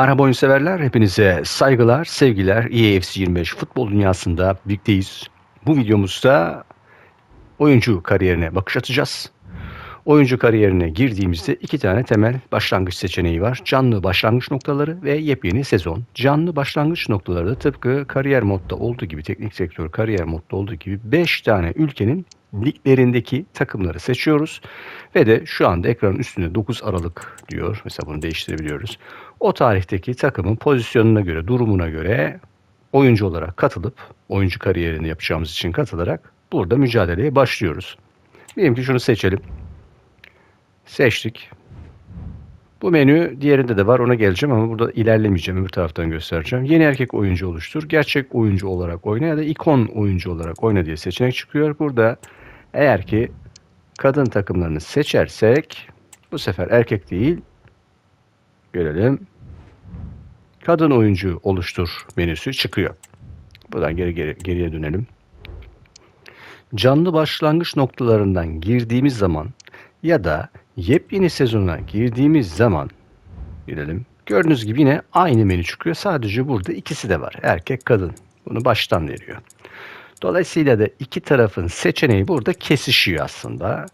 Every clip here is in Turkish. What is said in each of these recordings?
Merhaba oyun severler, hepinize saygılar, sevgiler. EAFC 25 futbol dünyasında birlikteyiz. Bu videomuzda oyuncu kariyerine bakış atacağız. Oyuncu kariyerine girdiğimizde iki tane temel başlangıç seçeneği var. Canlı başlangıç noktaları ve yepyeni sezon. Canlı başlangıç noktaları da tıpkı kariyer modda olduğu gibi, teknik sektör kariyer modda olduğu gibi 5 tane ülkenin liglerindeki takımları seçiyoruz. Ve de şu anda ekranın üstünde 9 Aralık diyor. Mesela bunu değiştirebiliyoruz. O tarihteki takımın pozisyonuna göre, durumuna göre oyuncu olarak katılıp, oyuncu kariyerini yapacağımız için katılarak burada mücadeleye başlıyoruz. Diyelim ki şunu seçelim. Seçtik. Bu menü diğerinde de var ona geleceğim ama burada ilerlemeyeceğim öbür taraftan göstereceğim. Yeni erkek oyuncu oluştur. Gerçek oyuncu olarak oyna ya da ikon oyuncu olarak oyna diye seçenek çıkıyor. Burada eğer ki kadın takımlarını seçersek bu sefer erkek değil görelim. Kadın oyuncu oluştur menüsü çıkıyor. Buradan geri, geri geriye dönelim. Canlı başlangıç noktalarından girdiğimiz zaman ya da yepyeni sezona girdiğimiz zaman girelim. Gördüğünüz gibi yine aynı menü çıkıyor. Sadece burada ikisi de var. Erkek kadın. Bunu baştan veriyor. Dolayısıyla da iki tarafın seçeneği burada kesişiyor aslında.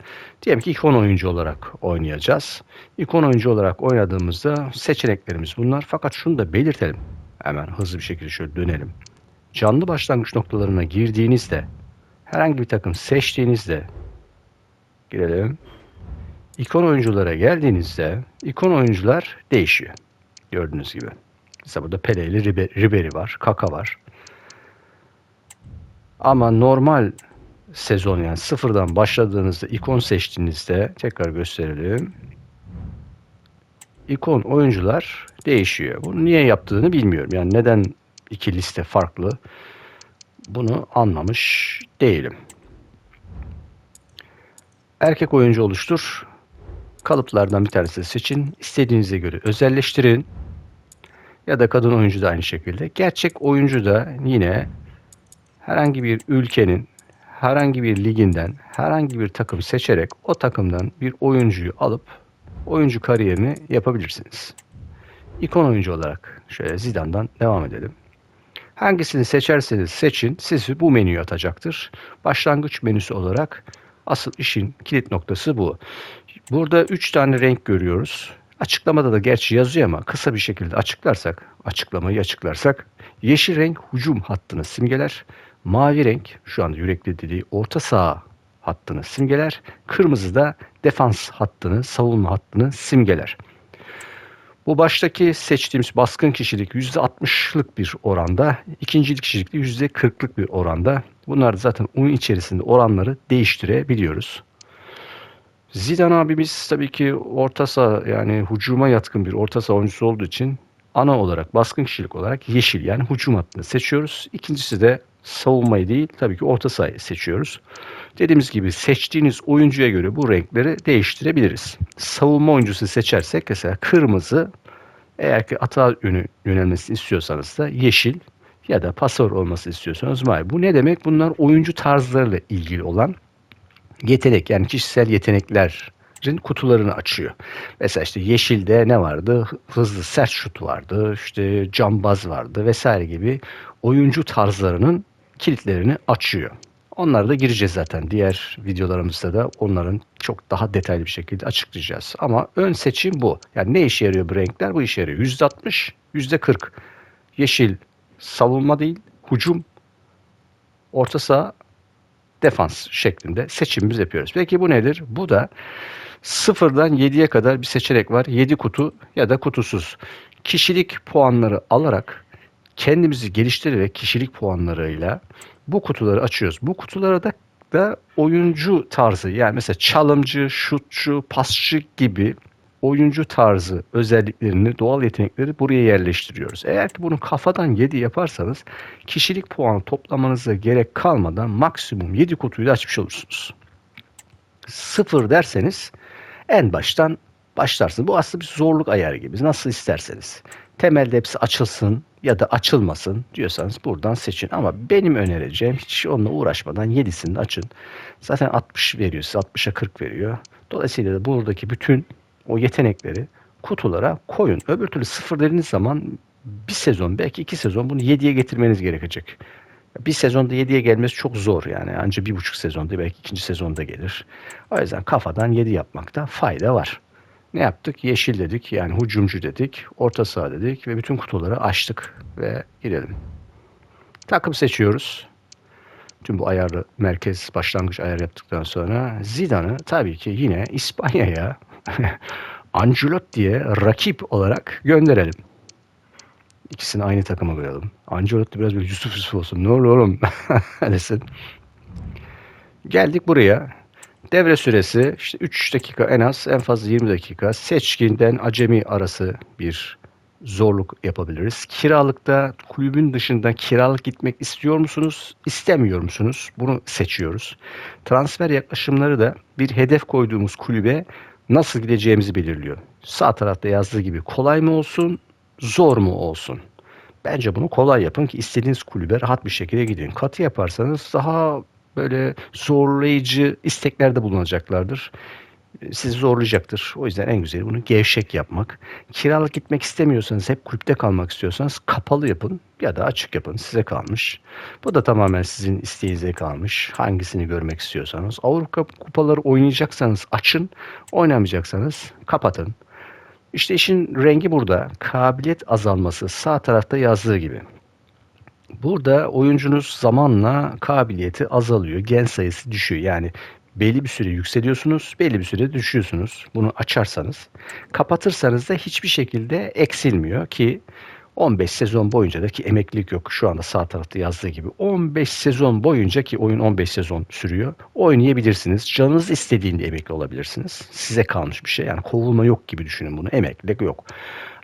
Diyelim ki ikon oyuncu olarak oynayacağız. İkon oyuncu olarak oynadığımızda seçeneklerimiz bunlar. Fakat şunu da belirtelim. Hemen hızlı bir şekilde şöyle dönelim. Canlı başlangıç noktalarına girdiğinizde herhangi bir takım seçtiğinizde girelim. İkon oyunculara geldiğinizde ikon oyuncular değişiyor. Gördüğünüz gibi. Mesela burada Pele ile Ribery var, Kaka var. Ama normal sezon yani sıfırdan başladığınızda ikon seçtiğinizde tekrar gösterelim. İkon oyuncular değişiyor. Bunu niye yaptığını bilmiyorum. Yani neden iki liste farklı? Bunu anlamış değilim. Erkek oyuncu oluştur. Kalıplardan bir tanesi seçin. İstediğinize göre özelleştirin. Ya da kadın oyuncu da aynı şekilde. Gerçek oyuncu da yine herhangi bir ülkenin herhangi bir liginden herhangi bir takım seçerek o takımdan bir oyuncuyu alıp oyuncu kariyerini yapabilirsiniz. İkon oyuncu olarak şöyle Zidane'dan devam edelim. Hangisini seçerseniz seçin sizi bu menüye atacaktır. Başlangıç menüsü olarak asıl işin kilit noktası bu. Burada 3 tane renk görüyoruz. Açıklamada da gerçi yazıyor ama kısa bir şekilde açıklarsak, açıklamayı açıklarsak yeşil renk hücum hattını simgeler. Mavi renk şu anda yürekli dediği orta saha hattını simgeler. Kırmızı da defans hattını, savunma hattını simgeler. Bu baştaki seçtiğimiz baskın kişilik %60'lık bir oranda, ikincilik kişilik de %40'lık bir oranda. Bunlar zaten oyun içerisinde oranları değiştirebiliyoruz. Zidane abimiz tabii ki orta saha yani hücuma yatkın bir orta saha oyuncusu olduğu için ana olarak baskın kişilik olarak yeşil yani hücum hattını seçiyoruz. İkincisi de savunmayı değil tabii ki orta sahayı seçiyoruz. Dediğimiz gibi seçtiğiniz oyuncuya göre bu renkleri değiştirebiliriz. Savunma oyuncusu seçersek mesela kırmızı eğer ki atağa yönü, yönelmesini istiyorsanız da yeşil ya da pasör olması istiyorsanız mavi. Bu ne demek? Bunlar oyuncu tarzlarıyla ilgili olan yetenek yani kişisel yeteneklerin kutularını açıyor. Mesela işte yeşilde ne vardı? Hızlı sert şut vardı, işte cambaz vardı vesaire gibi oyuncu tarzlarının kilitlerini açıyor. Onlara da gireceğiz zaten. Diğer videolarımızda da onların çok daha detaylı bir şekilde açıklayacağız. Ama ön seçim bu. Yani ne işe yarıyor bu renkler? Bu işe yarıyor. %60, %40. Yeşil savunma değil, hücum, orta saha, defans şeklinde seçimimiz yapıyoruz. Peki bu nedir? Bu da sıfırdan 7'ye kadar bir seçenek var. 7 kutu ya da kutusuz. Kişilik puanları alarak kendimizi geliştirerek kişilik puanlarıyla bu kutuları açıyoruz. Bu kutulara da da oyuncu tarzı yani mesela çalımcı, şutçu, pasçı gibi oyuncu tarzı özelliklerini, doğal yetenekleri buraya yerleştiriyoruz. Eğer ki bunu kafadan 7 yaparsanız kişilik puanı toplamanıza gerek kalmadan maksimum 7 kutuyu da açmış olursunuz. Sıfır derseniz en baştan başlarsınız. Bu aslında bir zorluk ayarı gibi. Nasıl isterseniz. Temelde hepsi açılsın ya da açılmasın diyorsanız buradan seçin. Ama benim önereceğim hiç onunla uğraşmadan 7'sini açın. Zaten 60 veriyor size 60'a 40 veriyor. Dolayısıyla da buradaki bütün o yetenekleri kutulara koyun. Öbür türlü sıfır dediğiniz zaman bir sezon belki iki sezon bunu 7'ye getirmeniz gerekecek. Bir sezonda 7'ye gelmesi çok zor yani. Ancak bir buçuk sezonda belki ikinci sezonda gelir. O yüzden kafadan 7 yapmakta fayda var. Ne yaptık? Yeşil dedik yani hücumcu dedik. Orta saha dedik ve bütün kutuları açtık ve girelim. Takım seçiyoruz. Tüm bu ayarlı merkez başlangıç ayar yaptıktan sonra Zidane'ı tabii ki yine İspanya'ya Ancelotti'ye rakip olarak gönderelim. İkisini aynı takıma koyalım. Ancelotti biraz böyle Yusuf Yusuf olsun. Ne olur oğlum desin. Geldik buraya. Devre süresi işte 3 dakika en az en fazla 20 dakika. Seçkinden acemi arası bir zorluk yapabiliriz. Kiralıkta kulübün dışında kiralık gitmek istiyor musunuz? İstemiyor musunuz? Bunu seçiyoruz. Transfer yaklaşımları da bir hedef koyduğumuz kulübe nasıl gideceğimizi belirliyor. Sağ tarafta yazdığı gibi kolay mı olsun, zor mu olsun? Bence bunu kolay yapın ki istediğiniz kulübe rahat bir şekilde gidin. Katı yaparsanız daha böyle zorlayıcı isteklerde bulunacaklardır. Sizi zorlayacaktır. O yüzden en güzeli bunu gevşek yapmak. Kiralık gitmek istemiyorsanız, hep kulüpte kalmak istiyorsanız kapalı yapın ya da açık yapın. Size kalmış. Bu da tamamen sizin isteğinize kalmış. Hangisini görmek istiyorsanız. Avrupa kupaları oynayacaksanız açın, oynamayacaksanız kapatın. İşte işin rengi burada. Kabiliyet azalması sağ tarafta yazdığı gibi. Burada oyuncunuz zamanla kabiliyeti azalıyor. Gen sayısı düşüyor. Yani belli bir süre yükseliyorsunuz, belli bir süre düşüyorsunuz. Bunu açarsanız. Kapatırsanız da hiçbir şekilde eksilmiyor ki 15 sezon boyunca da ki emeklilik yok şu anda sağ tarafta yazdığı gibi 15 sezon boyunca ki oyun 15 sezon sürüyor oynayabilirsiniz. Canınız istediğinde emekli olabilirsiniz. Size kalmış bir şey yani kovulma yok gibi düşünün bunu emeklilik yok.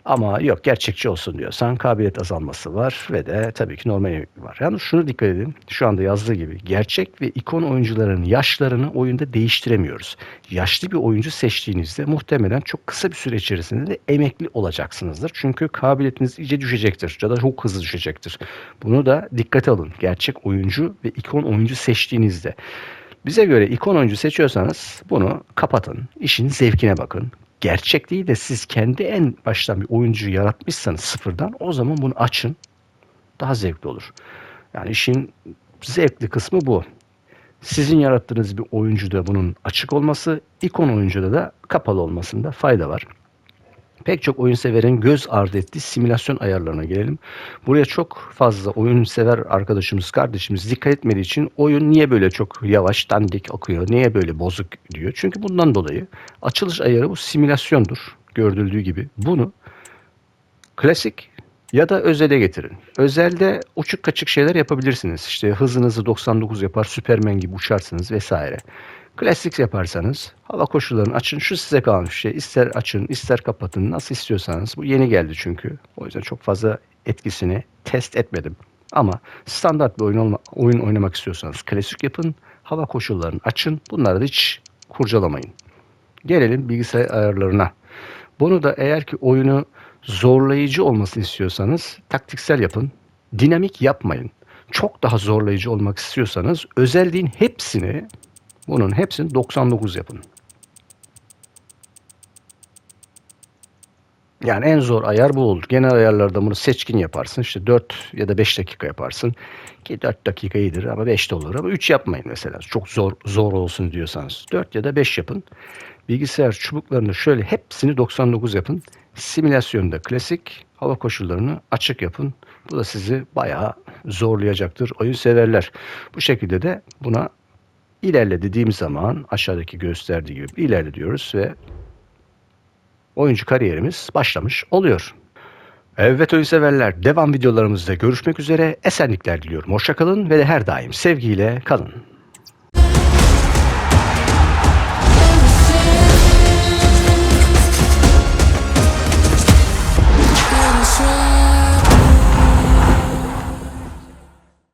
Ama yok gerçekçi olsun diyorsan kabiliyet azalması var ve de tabii ki normal var. Yani şunu dikkat edin şu anda yazdığı gibi gerçek ve ikon oyuncuların yaşlarını oyunda değiştiremiyoruz. Yaşlı bir oyuncu seçtiğinizde muhtemelen çok kısa bir süre içerisinde de emekli olacaksınızdır. Çünkü kabiliyetiniz iyice düşecektir ya da çok hızlı düşecektir. Bunu da dikkate alın. Gerçek oyuncu ve ikon oyuncu seçtiğinizde. Bize göre ikon oyuncu seçiyorsanız bunu kapatın. İşin zevkine bakın gerçek değil de siz kendi en baştan bir oyuncu yaratmışsanız sıfırdan o zaman bunu açın. Daha zevkli olur. Yani işin zevkli kısmı bu. Sizin yarattığınız bir oyuncuda bunun açık olması, ikon oyuncuda da kapalı olmasında fayda var. Pek çok oyun severin göz ardı ettiği simülasyon ayarlarına gelelim. Buraya çok fazla oyun sever arkadaşımız, kardeşimiz dikkat etmediği için oyun niye böyle çok yavaş, dandik akıyor, niye böyle bozuk diyor. Çünkü bundan dolayı açılış ayarı bu simülasyondur gördüğü gibi. Bunu klasik ya da özele getirin. Özelde uçuk kaçık şeyler yapabilirsiniz. İşte hızınızı 99 yapar, Süpermen gibi uçarsınız vesaire. Klasik yaparsanız hava koşullarını açın. Şu size kalmış şey. İster açın, ister kapatın. Nasıl istiyorsanız. Bu yeni geldi çünkü. O yüzden çok fazla etkisini test etmedim. Ama standart bir oyun, olma, oyun oynamak istiyorsanız klasik yapın. Hava koşullarını açın. Bunları da hiç kurcalamayın. Gelelim bilgisayar ayarlarına. Bunu da eğer ki oyunu zorlayıcı olmasını istiyorsanız taktiksel yapın. Dinamik yapmayın. Çok daha zorlayıcı olmak istiyorsanız özelliğin hepsini bunun hepsini 99 yapın. Yani en zor ayar bu olur. Genel ayarlarda bunu seçkin yaparsın. İşte 4 ya da 5 dakika yaparsın. Ki 4 dakika iyidir ama 5 de olur. Ama 3 yapmayın mesela. Çok zor zor olsun diyorsanız. 4 ya da 5 yapın. Bilgisayar çubuklarını şöyle hepsini 99 yapın. Simülasyonda klasik, hava koşullarını açık yapın. Bu da sizi bayağı zorlayacaktır. Oyun severler. Bu şekilde de buna İlerle dediğim zaman aşağıdaki gösterdiği gibi ilerle diyoruz ve oyuncu kariyerimiz başlamış oluyor. Evet oyun severler devam videolarımızda görüşmek üzere esenlikler diliyorum. Hoşçakalın ve de her daim sevgiyle kalın.